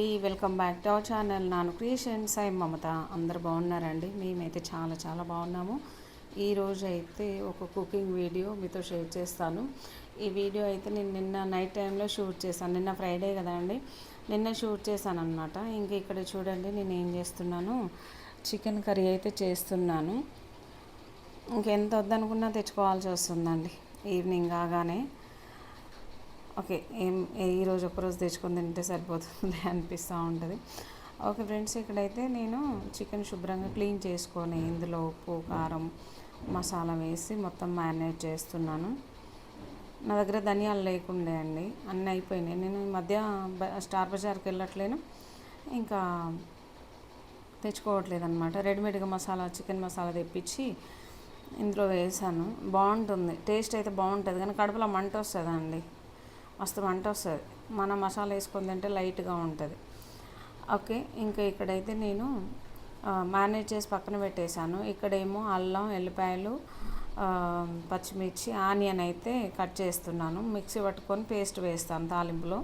అండి. Welcome back to our channel. Nanu creations I Mamata. అందరు బాగున్నారండి? మేమైతే చాలా చాలా బాగున్నాము. ఈరోజు అయితే ఒక కుకింగ్ వీడియో మీతో షేర్ చేస్తాను. ఈ వీడియో అయితే నేను నిన్న నైట్ టైంలో షూట్ చేశాను. నిన్న ఫ్రైడే కదా అండి? నిన్న షూట్ చేశాను అనమాట ఇంక ఇక్కడ చూడండి నేను ఏం చేస్తున్నాను? చికెన్ కర్రీ అయితే చేస్తున్నాను. ఇంకెంత వద్దనుకున్నా తెచ్చుకోవాల్సి వస్తుందండి. ఈవినింగ్ కాగానే. ఓకే ఏం ఈరోజు ఒక్కరోజు తెచ్చుకొని తింటే సరిపోతుంది అనిపిస్తూ ఉంటుంది. ఓకే ఫ్రెండ్స్ ఇక్కడైతే నేను చికెన్ శుభ్రంగా క్లీన్ చేసుకొని ఇందులో ఉప్పు కారం మసాలా వేసి మొత్తం మ్యారినేట్ చేస్తున్నాను. నా దగ్గర ధనియాలు లేకుండే అండి అన్నీ అయిపోయినాయి. నేను ఈ మధ్య స్టార్ బజార్కి వెళ్ళట్లేను. ఇంకా తెచ్చుకోవట్లేదు అనమాట రెడీమేడ్గా మసాలా చికెన్ మసాలా తెప్పించి ఇందులో వేసాను. బాగుంటుంది టేస్ట్ అయితే బాగుంటుంది. కానీ కడుపులో మంట వస్తుందండి. మస్తు మంట వస్తుంది. మన మసాలా వేసుకొని తింటే లైట్గా ఉంటుంది. ఓకే ఇంకా ఇక్కడైతే నేను మ్యారినేట్ చేసి పక్కన పెట్టేశాను. ఇక్కడేమో అల్లం ఎల్లిపాయలు పచ్చిమిర్చి ఆనియన్ అయితే కట్ చేస్తున్నాను. మిక్సీ పట్టుకొని పేస్ట్ వేస్తాను తాలింపులో.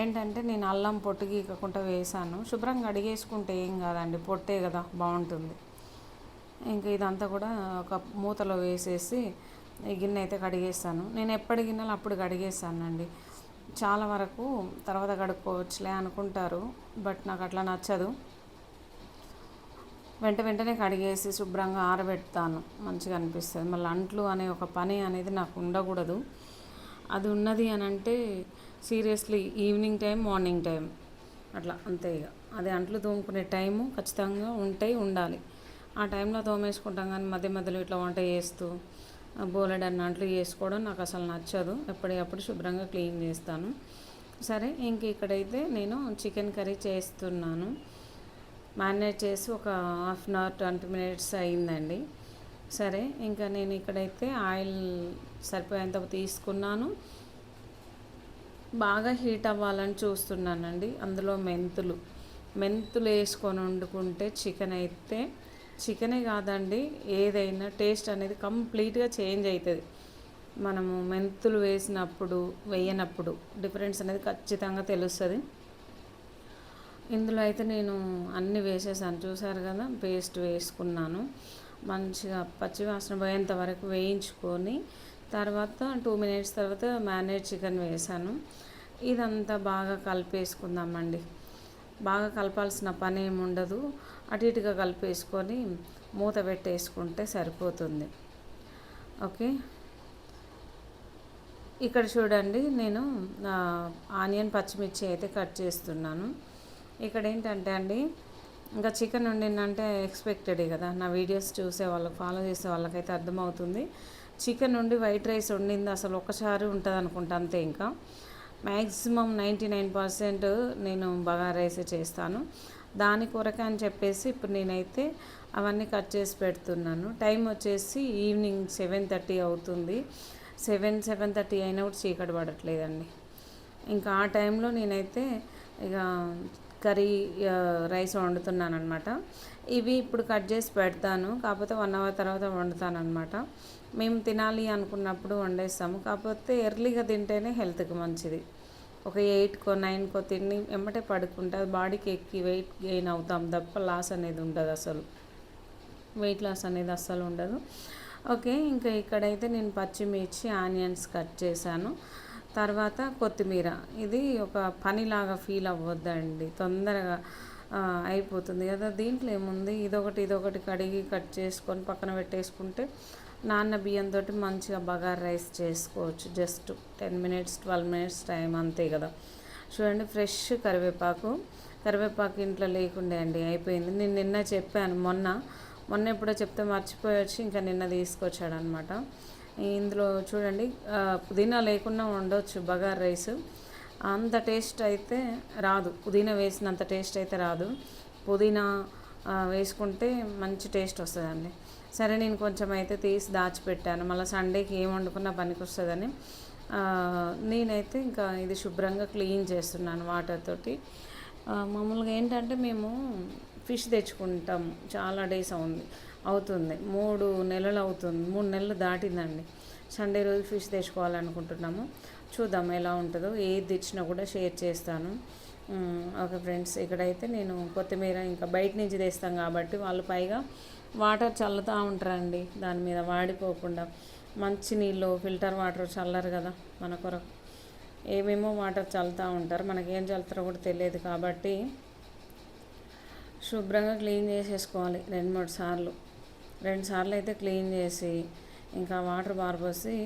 ఏంటంటే నేను అల్లం పొట్టు గీకకుండా వేసాను శుభ్రంగా అడిగేసుకుంటే ఏం కాదండి పొట్టే కదా బాగుంటుంది. ఇంకా ఇదంతా కూడా ఒక మూతలో వేసేసి ఈ గిన్నె అయితే కడిగేస్తాను. నేను ఎప్పటి గిన్నెలు అప్పుడు కడిగేస్తానండి. చాలా వరకు తర్వాత కడుక్కోవచ్చులే అనుకుంటారు బట్ నాకు అట్లా నచ్చదు. వెంట వెంటనే కడిగేసి శుభ్రంగా ఆరబెడతాను. మంచిగా అనిపిస్తుంది. మళ్ళీ అంట్లు అనే ఒక పని అనేది నాకు ఉండకూడదు. అది ఉన్నది అని అంటే seriously evening time morning time. అట్లా అంతే ఇక. అది అంట్లు తోముకునే టైము ఖచ్చితంగా ఉంటాయి ఉండాలి. ఆ టైంలో తోమేసుకుంటాం కానీ మధ్య మధ్యలో ఇట్లా వంట చేస్తూ బోలెడ్ అన్నట్లు వేసుకోవడం నాకు అసలు నచ్చదు. ఎప్పటికప్పుడు శుభ్రంగా క్లీన్ చేస్తాను. సరే ఇంక ఇక్కడైతే నేను చికెన్ కర్రీ చేస్తున్నాను. మ్యారినేట్ చేసి ఒక half an hour twenty minutes అయిందండి. సరే ఇంకా నేను ఇక్కడైతే ఆయిల్ సరిపోయేంత తీసుకున్నాను. బాగా హీట్ అవ్వాలని చూస్తున్నానండి. అందులో మెంతులు. మెంతులు వేసుకొని వండుకుంటే చికెన్ అయితే చికెనే కాదండి ఏదైనా టేస్ట్ అనేది కంప్లీట్గా చేంజ్ అవుతుంది మనము మెంతులు వేసినప్పుడు వేయనప్పుడు డిఫరెన్స్ అనేది ఖచ్చితంగా తెలుస్తుంది. ఇందులో అయితే నేను అన్ని వేసేసాను. చూసారు కదా పేస్ట్ వేసుకున్నాను. మంచిగా పచ్చి వాసన పోయేంత వరకు వేయించుకొని తర్వాత టూ మినిట్స్ తర్వాత మ్యానేజ్ చికెన్ వేసాను. ఇదంతా బాగా కలిపేసుకుందామండి. బాగా కలపాల్సిన పని ఏమి ఉండదు. అటు ఇటుగా కలిపేసుకొని మూత పెట్టేసుకుంటే సరిపోతుంది. ఓకే? ఇక్కడ చూడండి నేను ఆనియన్ పచ్చిమిర్చి అయితే కట్ చేస్తున్నాను. ఇక్కడ ఏంటంటే అండి ఇంకా చికెన్ వండిందంటే ఎక్స్పెక్టెడే కదా. నా వీడియోస్ చూసే వాళ్ళకి ఫాలో చేసే వాళ్ళకైతే అర్థమవుతుంది. చికెన్ ఉండి వైట్ రైస్ వండింది అసలు ఒకసారి ఉంటుంది అనుకుంటా అంతే ఇంకా. మ్యాక్సిమం నైంటీ నైన్ పర్సెంట్ నేను బగారా రైస్ చేస్తాను. దాని కొరక అని చెప్పేసి ఇప్పుడు నేనైతే అవన్నీ కట్ చేసి పెడుతున్నాను. టైం వచ్చేసి ఈవినింగ్ సెవెన్ థర్టీ అవుతుంది. సెవెన్ సెవెన్ థర్టీ అయినా కూడా చీకటి పడట్లేదండి. ఇంకా ఆ టైంలో నేనైతే ఇక కర్రీ రైస్ వండుతున్నాను అనమాట ఇవి ఇప్పుడు కట్ చేసి పెడతాను. కాకపోతే వన్ అవర్ తర్వాత వండుతాను అనమాట మేము తినాలి అనుకున్నప్పుడు వండేస్తాము. కాకపోతే ఎర్లీగా తింటేనే హెల్త్కి మంచిది. ఒక ఎయిట్కో నైన్కో తిని వెంబటే పడుకుంటే బాడీకి ఎక్కి వెయిట్ గెయిన్ అవుతాం. తప్ప లాస్ అనేది ఉండదు అసలు. వెయిట్ లాస్ అనేది అస్సలు ఉండదు. ఓకే ఇంకా ఇక్కడైతే నేను పచ్చిమిర్చి ఆనియన్స్ కట్ చేశాను. తర్వాత కొత్తిమీర. ఇది ఒక పనిలాగా ఫీల్ అవ్వద్దండి. తొందరగా అయిపోతుంది కదా. దీంట్లో ఏముంది? ఇదొకటి ఇదొకటి కడిగి కట్ చేసుకొని పక్కన పెట్టేసుకుంటే నాన్న బియ్యంతో మంచిగా బగార్ రైస్ చేసుకోవచ్చు. Just ten minutes twelve minutes time అంతే కదా. చూడండి ఫ్రెష్ కరివేపాకు. కరివేపాకు ఇంట్లో లేకుండే అండి అయిపోయింది. నేను నిన్న చెప్పాను మొన్న. మొన్న ఎప్పుడో చెప్తే మర్చిపోయి వచ్చి ఇంకా నిన్న తీసుకొచ్చాడనమాట ఇందులో చూడండి పుదీనా లేకుండా ఉండొచ్చు బగార్ రైస్. అంత టేస్ట్ అయితే రాదు. పుదీనా వేసినంత టేస్ట్ అయితే రాదు. పుదీనా వేసుకుంటే మంచి టేస్ట్ వస్తుందండి. సరే నేను కొంచెం అయితే తీసి దాచిపెట్టాను. మళ్ళీ సండేకి ఏం వండుకున్నా పనికి వస్తుందని నేనైతే ఇంకా ఇది శుభ్రంగా క్లీన్ చేస్తున్నాను వాటర్ తోటి. మామూలుగా ఏంటంటే మేము ఫిష్ తెచ్చుకుంటాం. చాలా డేస్ అవుంది అవుతుంది. మూడు నెలలు అవుతుంది మూడు నెలలు దాటిందండి. సండే రోజు ఫిష్ తెచ్చుకోవాలనుకుంటున్నాము. చూద్దాం ఎలా ఉంటుందో ఏది తెచ్చినా కూడా షేర్ చేస్తాను. ఒక ఓకే ఫ్రెండ్స్ ఇక్కడైతే నేను కొత్తిమీర ఇంకా బయట నుంచి తెస్తాం కాబట్టి వాళ్ళు పైగా వాటర్ చల్లుతూ ఉంటారండి. దాని మీద వాడిపోకుండా మంచి నీళ్ళు ఫిల్టర్ వాటర్ చల్లరు కదా మన కొరకు. ఏమేమో వాటర్ చల్లుతూ ఉంటారు. మనకేం చల్లుతారో కూడా తెలియదు కాబట్టి శుభ్రంగా క్లీన్ చేసేసుకోవాలి రెండు మూడు సార్లు. రెండు సార్లు అయితే క్లీన్ చేసి ఇంకా వాటర్ బారబోసి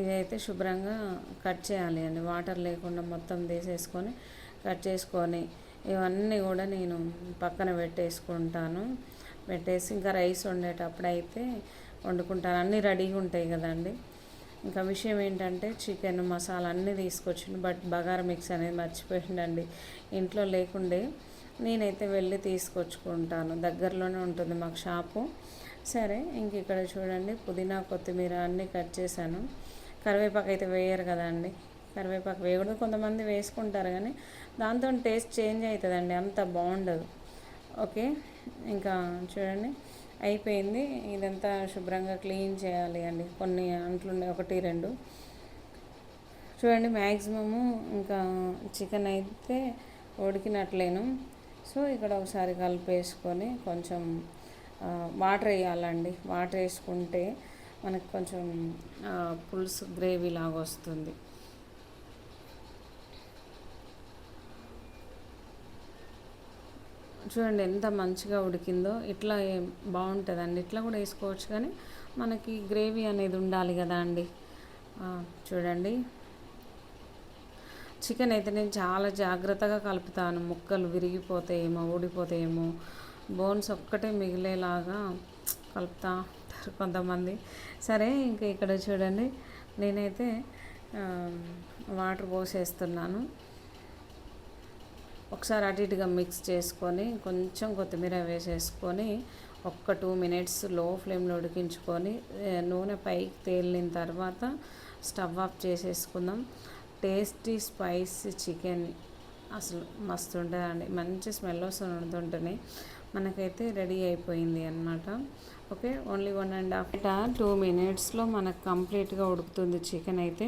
ఇదైతే శుభ్రంగా కట్ చేయాలి అండి. వాటర్ లేకుండా మొత్తం తీసేసుకొని కట్ చేసుకొని ఇవన్నీ కూడా నేను పక్కన పెట్టేసుకుంటాను. పెట్టేసి ఇంకా రైస్ వండేటప్పుడు అయితే వండుకుంటాను. అన్నీ రెడీగా ఉంటాయి కదండి. ఇంకా విషయం ఏంటంటే చికెన్ మసాలా అన్నీ తీసుకొచ్చిండు బట్ బగారా మిక్స్ అనేది మర్చిపోయిండండి. ఇంట్లో లేకుండే నేనైతే వెళ్ళి తీసుకొచ్చుకుంటాను. దగ్గరలోనే ఉంటుంది మాకు షాపు. సరే ఇంక ఇక్కడ చూడండి పుదీనా కొత్తిమీర అన్నీ కట్ చేశాను. కరివేపాకు అయితే వేయరు కదండి. కరివేపాకు వేయకూడదు. కొంతమంది వేసుకుంటారు కానీ దాంతో టేస్ట్ చేంజ్ అవుతుందండి. అంత బాగుండదు. ఓకే ఇంకా చూడండి. అయిపోయింది. ఇదంతా శుభ్రంగా క్లీన్ చేయాలి అండి. కొన్ని అంట్లున్నాయి ఒకటి రెండు. చూడండి మ్యాక్సిమము ఇంకా చికెన్ అయితే ఉడికినట్లేను. సో ఇక్కడ ఒకసారి కలిపేసుకొని కొంచెం వాటర్ వేయాలండి. వాటర్ వేసుకుంటే మనకు కొంచెం పులుసు గ్రేవీ లాగా వస్తుంది. చూడండి ఎంత మంచిగా ఉడికిందో ఇట్లా బాగుంటుందండి. ఇట్లా కూడా వేసుకోవచ్చు కానీ మనకి గ్రేవీ అనేది ఉండాలి కదా అండి. చూడండి. చికెన్ అయితే నేను చాలా జాగ్రత్తగా కలుపుతాను. ముక్కలు విరిగిపోతాయేమో ఊడిపోతాయేమో బోన్స్ ఒక్కటే మిగిలేలాగా కలుపుతా ఉంటారు కొంతమంది. సరే ఇంకా ఇక్కడ చూడండి. నేనైతే వాటర్ పోసేస్తున్నాను. ఒకసారి అటు ఇటుగా మిక్స్ చేసుకొని కొంచెం కొత్తిమీర వేసేసుకొని ఒక్క టూ మినిట్స్లో ఫ్లేమ్లో ఉడికించుకొని నూనె పైకి తేలిన తర్వాత స్టవ్ ఆఫ్ చేసేసుకుందాం. టేస్టీ స్పైసీ చికెన్ అసలు మస్తు ఉంటుందండి. మంచి స్మెల్ వస్తుంది ఉంటుంటే మనకైతే రెడీ అయిపోయింది అనమాట okay only one and half two మినిట్స్లో మనకు కంప్లీట్గా ఉడుకుతుంది చికెన్ అయితే.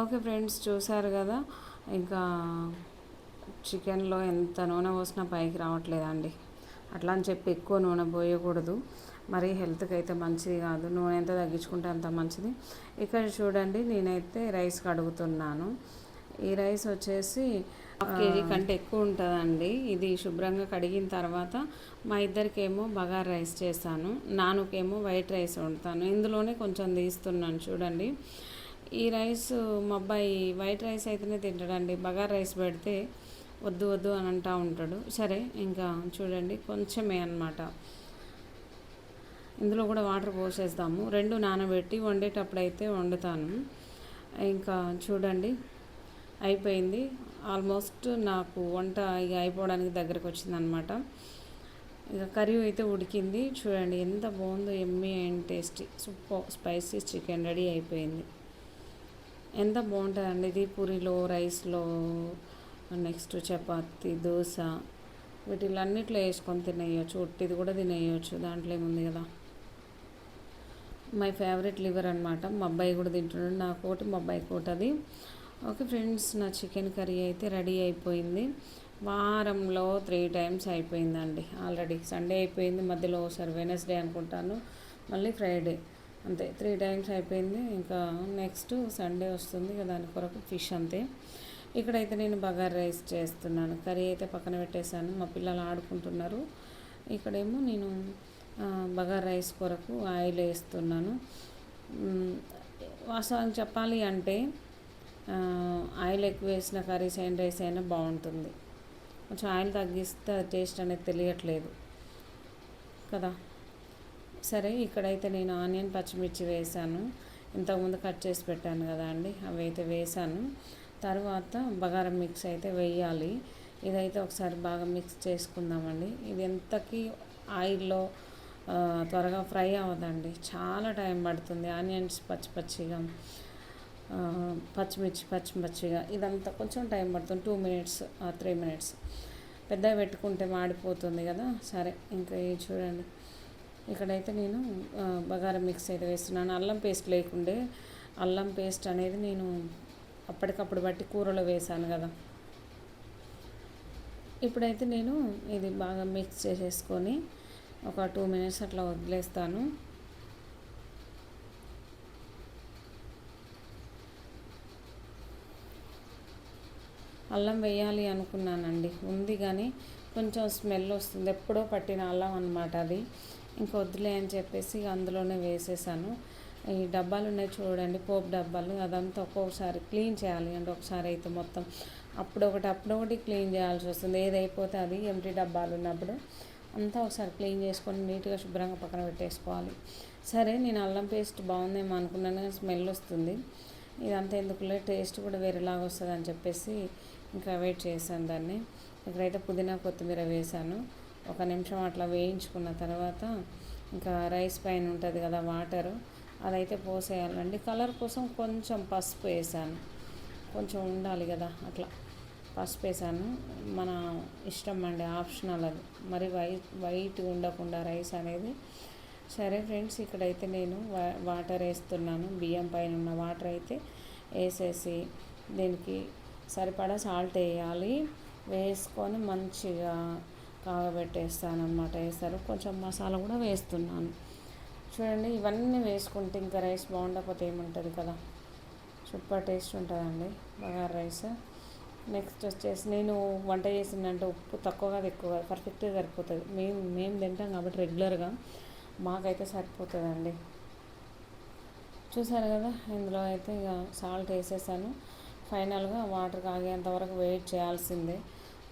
ఓకే ఫ్రెండ్స్ చూసారు కదా? ఇంకా చికెన్లో ఎంత నూనె పోసినా పైకి రావట్లేదండి. అట్లా అని చెప్పి ఎక్కువ నూనె పోయకూడదు. మరి హెల్త్కి అయితే మంచిది కాదు. నూనె ఎంత తగ్గించుకుంటే అంత మంచిది. ఇక్కడ చూడండి నేనైతే రైస్ కడుగుతున్నాను. ఈ రైస్ వచ్చేసి కేజీ కంటే ఎక్కువ ఉంటుందండి. ఇది శుభ్రంగా కడిగిన తర్వాత మా ఇద్దరికేమో బగార్ రైస్ చేస్తాను నానుకేమో వైట్ రైస్ వండుతాను. ఇందులోనే కొంచెం తీస్తున్నాను చూడండి. ఈ రైస్ మా అబ్బాయి వైట్ రైస్ అయితేనే తింటాడండి. బగార్ రైస్ పెడితే వద్దు వద్దు అని అంటూ ఉంటాడు. సరే ఇంకా చూడండి కొంచెమే అన్నమాట. ఇందులో కూడా వాటర్ పోసేస్తాము రెండు నానబెట్టి వండేటప్పుడు అయితే వండుతాను. ఇంకా చూడండి అయిపోయింది. ఆల్మోస్ట్ నాకు వంట ఇక అయిపోవడానికి దగ్గరకు వచ్చిందనమాట ఇక కర్రీ అయితే ఉడికింది. చూడండి ఎంత బాగుందో yummy and tasty. Super spicy chicken ready అయిపోయింది. ఎంత బాగుంటుందండి ఇది? పూరిలో రైస్లో నెక్స్ట్ చపాతి దోశ వీటిలన్నిట్లో వేసుకొని తినేయచ్చు. ఉట్టిది కూడా తినేయచ్చు. దాంట్లో ఏముంది కదా? మై ఫేవరెట్ లివర్ అనమాట మా అబ్బాయి కూడా తింటున్నాడు. నాకు ఒకటి మా అబ్బాయి ఒకటి అది. ఓకే ఫ్రెండ్స్ నా చికెన్ కర్రీ అయితే రెడీ అయిపోయింది. వారంలో త్రీ టైమ్స్ అయిపోయిందండి. ఆల్రెడీ సండే అయిపోయింది. మధ్యలో ఒకసారి వెనస్డే అనుకుంటాను. మళ్ళీ ఫ్రైడే. అంతే. త్రీ టైమ్స్ అయిపోయింది. ఇంకా నెక్స్ట్ సండే వస్తుంది ఇక దాని కొరకు ఫిష్ అంతే. ఇక్కడైతే నేను బగార్ రైస్ చేస్తున్నాను. కర్రీ అయితే పక్కన పెట్టేశాను. మా పిల్లలు ఆడుకుంటున్నారు. ఇక్కడేమో నేను బగార్ రైస్ కొరకు ఆయిల్ వేస్తున్నాను. వాస్తవానికి చెప్పాలి అంటే ఆయిల్ ఎక్కువ వేసిన కర్రీస్ అయిన రైస్ అయినా బాగుంటుంది. కొంచెం ఆయిల్ తగ్గిస్తే టేస్ట్ అనేది తెలియట్లేదు. కదా? సరే ఇక్కడైతే నేను ఆనియన్ పచ్చిమిర్చి వేసాను ఇంతకుముందు కట్ చేసి పెట్టాను కదా అండి అవి అయితే వేసాను తర్వాత బగారం మిక్స్ అయితే వేయాలి. ఇదైతే ఒకసారి బాగా మిక్స్ చేసుకుందామండి. ఇది ఎంతకి ఆయిల్లో త్వరగా ఫ్రై అవ్వదండి. చాలా టైం పడుతుంది. ఆనియన్స్ పచ్చి పచ్చిగా పచ్చిమిర్చి పచ్చి పచ్చిగా ఇదంతా కొంచెం టైం పడుతుంది. Two minutes three minutes. పెద్దగా పెట్టుకుంటే మాడిపోతుంది కదా? సరే ఇంకా ఇది చూడండి. ఇక్కడైతే నేను బగారం మిక్స్ అయితే వేస్తున్నాను. అల్లం పేస్ట్ లేకుండే అల్లం పేస్ట్ అనేది నేను అప్పటికప్పుడు బట్టి కూరలో వేసాను కదా. ఇప్పుడైతే నేను ఇది బాగా మిక్స్ చేసేసుకొని ఒక టూ మినిట్స్ అట్లా వదిలేస్తాను. అల్లం వేయాలి అనుకున్నానండి. ఉంది కానీ కొంచెం స్మెల్ వస్తుంది. ఎప్పుడో పట్టిన అల్లం అనమాట అది. ఇంకా వద్దులే అని చెప్పేసి అందులోనే వేసేసాను. ఈ డబ్బాలు ఉన్నాయి చూడండి పోపు డబ్బాలు. అదంతా ఒక్కొక్కసారి క్లీన్ చేయాలి అంటే ఒకసారి అయితే మొత్తం. అప్పుడు ఒకటి అప్పుడు ఒకటి క్లీన్ చేయాల్సి వస్తుంది. ఏదైపోతే అది ఎంటీ డబ్బాలు ఉన్నప్పుడు అంతా ఒకసారి క్లీన్ చేసుకొని నీట్గా శుభ్రంగా పక్కన పెట్టేసుకోవాలి. సరే నేను అల్లం పేస్ట్ బాగుందేమో అనుకున్నాను కానీ స్మెల్ వస్తుంది. ఇదంతా ఎందుకులే టేస్ట్ కూడా వేరేలాగా వస్తుంది అని చెప్పేసి ఇంకా వెయిట్ చేశాను దాన్ని. ఇక్కడైతే పుదీనా కొత్తిమీర వేసాను ఒక నిమిషం అట్లా వేయించుకున్న తర్వాత ఇంకా రైస్ పైన ఉంటుంది కదా వాటరు అదైతే పోసేయాలండి. కలర్ కోసం కొంచెం పసుపు వేసాను. కొంచెం ఉండాలి కదా అట్లా. పసుపు వేసాను. మన ఇష్టం అండి ఆప్షనల్ అది. మరి వైట్ వైట్ ఉండకుండా రైస్ అనేది. సరే ఫ్రెండ్స్ ఇక్కడైతే నేను వాటర్ వేస్తున్నాను. బియ్యం పైన ఉన్న వాటర్ అయితే వేసేసి దీనికి సరిపడా సాల్ట్ వేయాలి. వేసుకొని మంచిగా కాగబెట్టేస్తాను అనమాట వేస్తారు. కొంచెం మసాలా కూడా వేస్తున్నాను. చూడండి ఇవన్నీ వేసుకుంటే ఇంకా రైస్ బాగుండకపోతే ఏముంటుంది కదా. సూపర్ టేస్ట్ ఉంటుందండి బగార్ రైస్. నెక్స్ట్ వచ్చేసి నేను వంట చేసిందంటే ఉప్పు తక్కువగా ఎక్కువగా పర్ఫెక్ట్గా సరిపోతుంది. మేము మేము తింటాం కాబట్టి రెగ్యులర్గా మాకైతే సరిపోతుందండి. చూసారు కదా ఇందులో అయితే ఇక సాల్ట్ వేసేసాను. ఫైనల్గా వాటర్ కాగేంత వరకు వెయిట్ చేయాల్సిందే.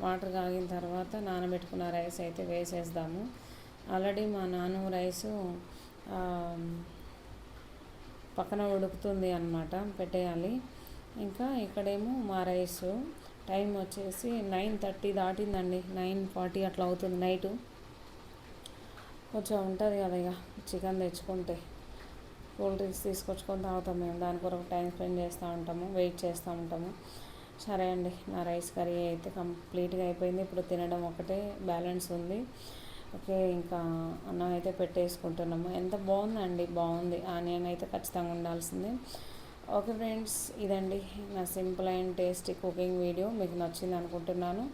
వాటర్ కాగిన తర్వాత నానబెట్టుకున్న రైస్ అయితే వేసేద్దాము. ఆల్రెడీ మా నాన్న రైసు పక్కన ఉడుకుతుంది అనమాట పెట్టేయాలి. ఇంకా ఇక్కడేమో మా రైస్ టైం వచ్చేసి నైన్ థర్టీ దాటిందండి నైన్ ఫార్టీ అట్లా అవుతుంది నైటు. కొంచెం ఉంటుంది కదా ఇక చికెన్ తెచ్చుకుంటే. కూల్ డ్రింక్స్ తీసుకొచ్చుకొని తాగుతాం మేము దాని కొరకు టైం స్పెండ్ చేస్తూ ఉంటాము వెయిట్ చేస్తూ ఉంటాము. సరే అండి నా రైస్ కర్రీ అయితే కంప్లీట్గా అయిపోయింది ఇప్పుడు తినడం ఒకటే బ్యాలెన్స్ ఉంది. ఓకే ఇంకా అన్నం అయితే పెట్టేసుకుంటున్నాము. ఎంత బాగుందండి బాగుంది. ఆనియన్ అయితే ఖచ్చితంగా ఉండాల్సిందే. ఓకే ఫ్రెండ్స్ ఇదండి నా simple and tasty cooking video. మీకు నచ్చింది అనుకుంటున్నాను.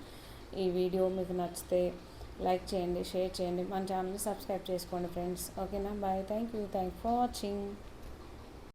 ఈ వీడియో మీకు నచ్చితే లైక్ చేయండి షేర్ చేయండి. మన ఛానల్ని సబ్స్క్రైబ్ చేసుకోండి ఫ్రెండ్స్. ఓకేనా? Bye. Thank you. Thank for watching.